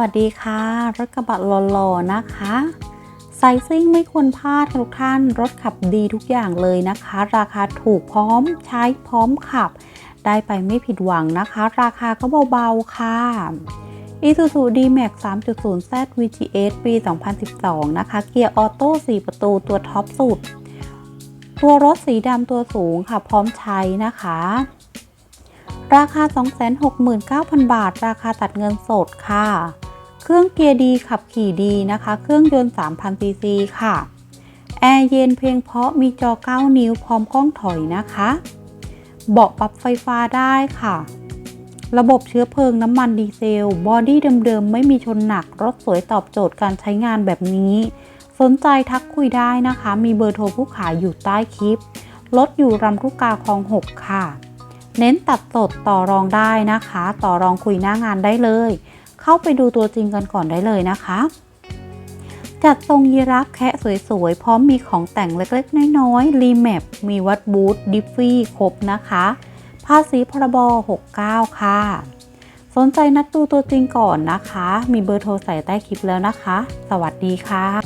วัสดีค่ะ รถกระบะหล่อๆนะคะไซซิ่งไม่ควรพลาดทุกท่านรถขับดีทุกอย่างเลยนะคะ ราคาถูกพร้อมใช้พร้อมขับ ได้ไปไม่ผิดหวังนะคะ ราคาก็เบาๆค่ะ Isuzu D-Max 3.0 Z VGS ปี 2012 นะคะ เกียร์ออโต้ 4 ประตูตัวท็อปสุด ตัวรถสีดำตัวสูงค่ะ พร้อมใช้นะคะ ราคา 269,000 บาท ราคาตัดเงินสดค่ะ เครื่องเกียร์ดีขับขี่ดีนะคะ เครื่องยนต์ 3,000 ซีซีค่ะ แอร์เย็นเพียงเพราะมีจอ 9 นิ้วพร้อมกล้องถอยนะคะ เบาะปรับไฟฟ้าได้ค่ะ ระบบเชื้อเพลิงน้ำมันดีเซล บอดี้เดิมๆ ไม่มีชนหนัก รถสวยตอบโจทย์การใช้งานแบบนี้ สนใจทักคุยได้นะคะ มีเบอร์โทรผู้ขายอยู่ใต้คลิป รถอยู่รำลูกกาคลอง 6 ค่ะ เน้นตัดสดต่อรองได้นะคะ ต่อรองคุยหน้างานได้เลย เข้าไปดูตัวจริงกันก่อนได้เลยนะคะ จัดทรงยีราฟแคะสวยๆ พร้อมมีของแต่งเล็กๆ น้อยๆ รีแมปมีวัดบูธดิฟฟี่ครบนะคะ ภาษีพรบ 69 ค่ะ สนใจนัดดูตัวจริงก่อนนะคะ มีเบอร์โทรใส่ใต้คลิปแล้วนะคะ สวัสดีค่ะ